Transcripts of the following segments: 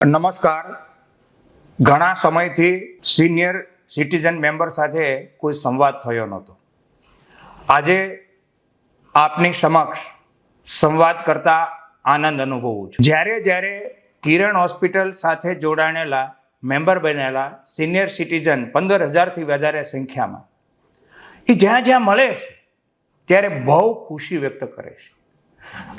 નમસ્કાર. ઘણા સમયથી સિનિયર સિટીઝન મેમ્બર સાથે કોઈ સંવાદ થયો નહોતો. આજે આપની સમક્ષ સંવાદ કરતા આનંદ અનુભવું છું. જ્યારે જ્યારે કિરણ હોસ્પિટલ સાથે જોડાણેલા, મેમ્બર બનેલા સિનિયર સિટીઝન પંદર હજારથી વધારે સંખ્યામાં એ જ્યાં જ્યાં મળે છે, ત્યારે બહુ ખુશી વ્યક્ત કરે છે.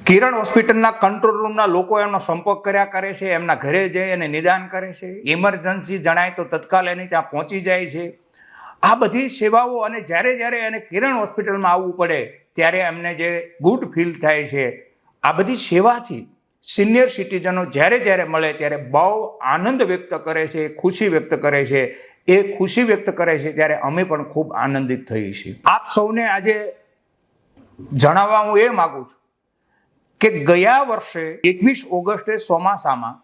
કિરણ હોસ્પિટલના કંટ્રોલ રૂમના લોકો એમનો સંપર્ક કર્યા કરે છે, એમના ઘરે જઈ અને નિદાન કરે છે. ઇમરજન્સી જણાય તો તત્કાલ એની ત્યાં પહોંચી જાય છે. આ બધી સેવાઓ અને જ્યારે જ્યારે એને કિરણ હોસ્પિટલમાં આવવું પડે, ત્યારે એમને જે ગુડ ફીલ થાય છે. આ બધી સેવાથી સિનિયર સિટીઝનો જ્યારે જ્યારે મળે, ત્યારે બહુ આનંદ વ્યક્ત કરે છે, ખુશી વ્યક્ત કરે છે. એ ખુશી વ્યક્ત કરે છે, ત્યારે અમે પણ ખૂબ આનંદિત થઈએ છીએ. આપ સૌને આજે જણાવવા હું એ માગું છું કે ગયા વર્ષે એકવીસ ઓગસ્ટે ચોમાસામાં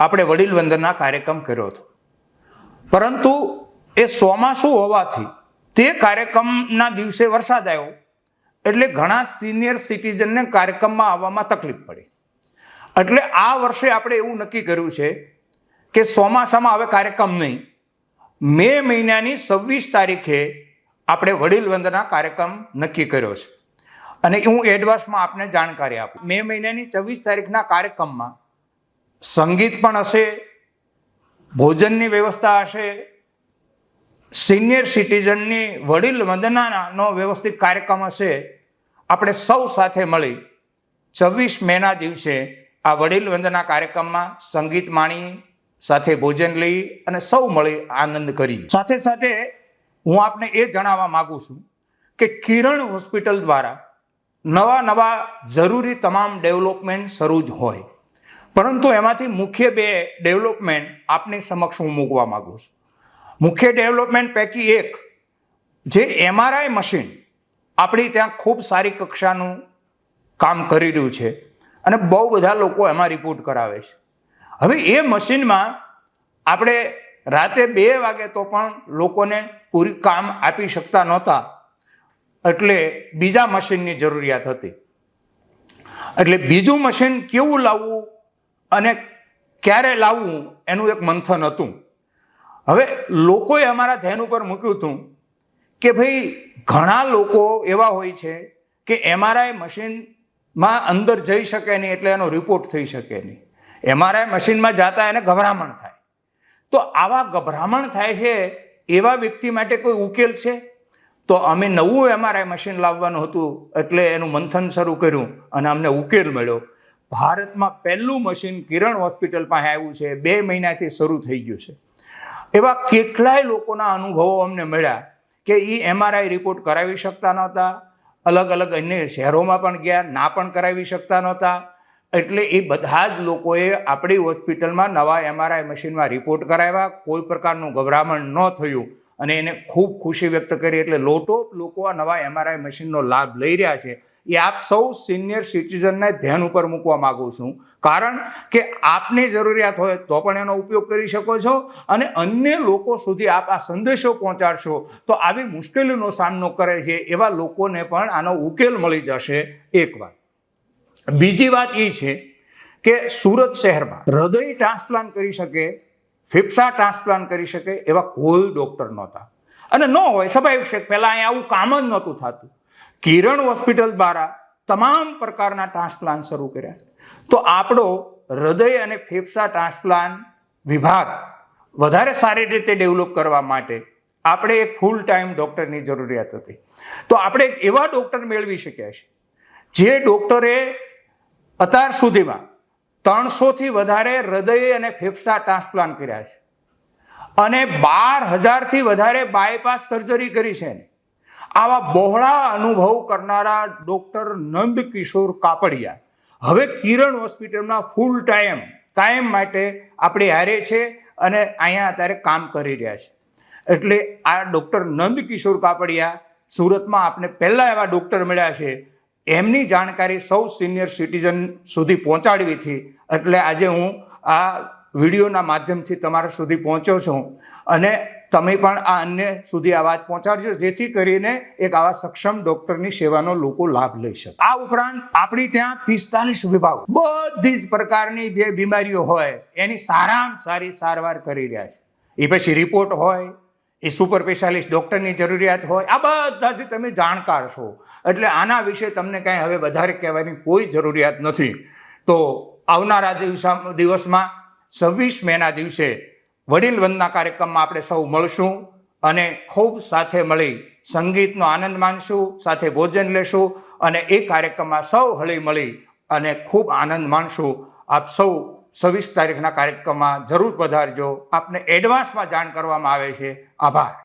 આપણે વડીલ વંદનના કાર્યક્રમ કર્યો હતો. પરંતુ એ ચોમાસું હોવાથી તે કાર્યક્રમના દિવસે વરસાદ આવ્યો. એટલે ઘણા સિનિયર સિટીઝનને કાર્યક્રમમાં આવવામાં તકલીફ પડી. એટલે આ વર્ષે આપણે એવું નક્કી કર્યું છે કે ચોમાસામાં હવે કાર્યક્રમ નહીં. મે મહિનાની છવ્વીસ તારીખે આપણે વડીલ વંદના કાર્યક્રમ નક્કી કર્યો છે. અને હું એડવાન્સમાં આપને જાણકારી આપું. મે મહિનાની છવ્વીસ તારીખના કાર્યક્રમમાં સંગીત પણ હશે, ભોજનની વ્યવસ્થા હશે સિનિયર સિટીઝનની વડીલ વંદનાનો વ્યવસ્થિત કાર્યક્રમ હશે. આપણે સૌ સાથે મળી છવ્વીસ મેના દિવસે આ વડીલ વંદના કાર્યક્રમમાં સંગીત માણી, સાથે ભોજન લઈ અને સૌ મળી આનંદ કરી. સાથે સાથે હું આપને એ જણાવવા માગું છું કે કિરણ હોસ્પિટલ દ્વારા નવા નવા જરૂરી તમામ ડેવલપમેન્ટ શરૂ જ હોય. પરંતુ એમાંથી મુખ્ય બે ડેવલપમેન્ટ આપની સમક્ષ હું મૂકવા માગું છું. મુખ્ય ડેવલપમેન્ટ પૈકી એક, જે એમઆરઆઈ મશીન આપણી ત્યાં ખૂબ સારી કક્ષાનું કામ કરી રહ્યું છે અને બહુ બધા લોકો એમાં રિપોર્ટ કરાવે છે. હવે એ મશીનમાં આપણે રાતે બે વાગે તો પણ લોકોને પૂરી કામ આપી શકતા નહોતા. એટલે બીજા મશીનની જરૂરિયાત હતી. એટલે બીજું મશીન કેવું લાવવું અને ક્યારે લાવવું એનું એક મંથન હતું. હવે લોકોએ અમારા ધ્યાન ઉપર મૂક્યું હતું કે ભાઈ ઘણા લોકો એવા હોય છે કે એમઆરઆઈ મશીનમાં અંદર જઈ શકે નહીં એટલે એનો રિપોર્ટ થઈ શકે નહીં. એમઆરઆઈ મશીનમાં જાતા એને ગભરામણ થાય. તો આવા ગભરામણ થાય છે એવા વ્યક્તિ માટે કોઈ ઉકેલ છે? તો અમે નવું એમઆરઆઈ મશીન લાવવાનું હતું એટલે એનું મંથન શરૂ કર્યું અને અમને ઉકેલ મળ્યો. ભારતમાં પહેલું મશીન કિરણ હોસ્પિટલ પાસે આવ્યું છે. બે મહિનાથી શરૂ થઈ ગયું છે. એવા કેટલાય લોકોના અનુભવો અમને મળ્યા કે એ એમઆરઆઈ રિપોર્ટ કરાવી શકતા નહોતા. અલગ અલગ અન્ય શહેરોમાં પણ ગયા, ના પણ કરાવી શકતા નહોતા. એટલે એ બધા જ લોકોએ આપણી હોસ્પિટલમાં નવા એમઆરઆઈ મશીનમાં રિપોર્ટ કરાવ્યા. કોઈ પ્રકારનું ગભરામણ ન થયું. અને એને ખૂબ ખુશી વ્યક્ત કરી એટલે લોટો લોકો આ નવા એમઆરઆઈ મશીનનો લાભ લઈ રહ્યા છે. એ આપ સૌ સિનિયર સિટીઝનને ધ્યાન ઉપર મૂકવા માગું છું. કારણ કે આપની જરૂરિયાત હોય તો પણ એનો ઉપયોગ કરી શકો છો અને અન્ય લોકો સુધી આપ આ સંદેશો પહોંચાડશો તો આવી મુશ્કેલીનો સામનો કરે છે એવા લોકોને પણ આનો ઉકેલ મળી જશે. એક વાત. બીજી વાત એ છે કે સુરત શહેરમાં હૃદય ટ્રાન્સપ્લાન્ટ કરી શકે ફેફસા ટ્રાન્સપ્લાન્ટ કરી શકે એવા કોઈ ડૉક્ટર નહોતા. અને ન હોય સ્વાભાવિક છે પહેલાં અહીંયા આવું કામ જ નહોતું થતું. કિરણ હોસ્પિટલ દ્વારા તમામ પ્રકારના ટ્રાન્સપ્લાન્ટ શરૂ કર્યા. તો આપણો હૃદય અને ફેફસા ટ્રાન્સપ્લાન્ટ વિભાગ વધારે સારી રીતે ડેવલપ કરવા માટે આપણે એક ફૂલ ટાઈમ ડૉક્ટરની જરૂરિયાત હતી. તો આપણે એવા ડૉક્ટર મેળવી શક્યા છે, જે ડૉક્ટરે અત્યાર સુધીમાં ત્રણસોથી વધારે હૃદય અને ફેફસા ટ્રાન્સપ્લાન્ટ કર્યા છે. અને બાર હજારથી વધારે બાયપાસ સર્જરી કરી છે આવા બહોળા અનુભવ કરનારા ડૉક્ટર નંદ કિશોર કાપડિયા. હવે કિરણ હોસ્પિટલમાં ફૂલ ટાઈમ કાયમ માટે આપણે હારે છે અને અહીંયા અત્યારે કામ કરી રહ્યા છે. એટલે આ ડૉક્ટર નંદ કિશોર કાપડિયા સુરતમાં આપને પહેલાં એવા ડૉક્ટર મળ્યા છે એમની જાણકારી સૌ સિનિયર સિટીઝન સુધી પહોંચાડવી હતી. એટલે આજે હું આ વિડીયોના માધ્યમથી તમારા સુધી પહોંચો છું. અને તમે પણ આ અન્ય સુધી આ વાત પહોંચાડજો, જેથી કરીને એક આવા સક્ષમ ડોક્ટરની સેવાનો લોકો લાભ લઈ શકે. આ ઉપરાંત આપણી ત્યાં પિસ્તાલીસ વિભાગ બધી જ પ્રકારની જે બીમારીઓ હોય. એની સારામાં સારી સારવાર કરી રહ્યા છે. એ પછી રિપોર્ટ હોય એ સુપર સ્પેશિયાલિસ્ટ ડૉક્ટરની જરૂરિયાત હોય, આ બધાથી તમે જાણકાર છો. એટલે આના વિશે તમને કાંઈ હવે વધારે કહેવાની કોઈ જરૂરિયાત નથી. તો આવનારા દિવસા, દિવસમાં છવ્વીસ મેના દિવસે વડીલ વંદના કાર્યક્રમમાં આપણે સૌ મળશું અને ખૂબ સાથે મળી સંગીતનો આનંદ માણશું, સાથે ભોજન લેશું અને એ કાર્યક્રમમાં સૌ હળી મળી અને ખૂબ આનંદ માણશું. આપ સૌ છવ્વીસ તારીખના કાર્યક્રમમાં જરૂર પધારજો. આપને એડવાન્સમાં જાણ કરવામાં આવે છે. આભાર.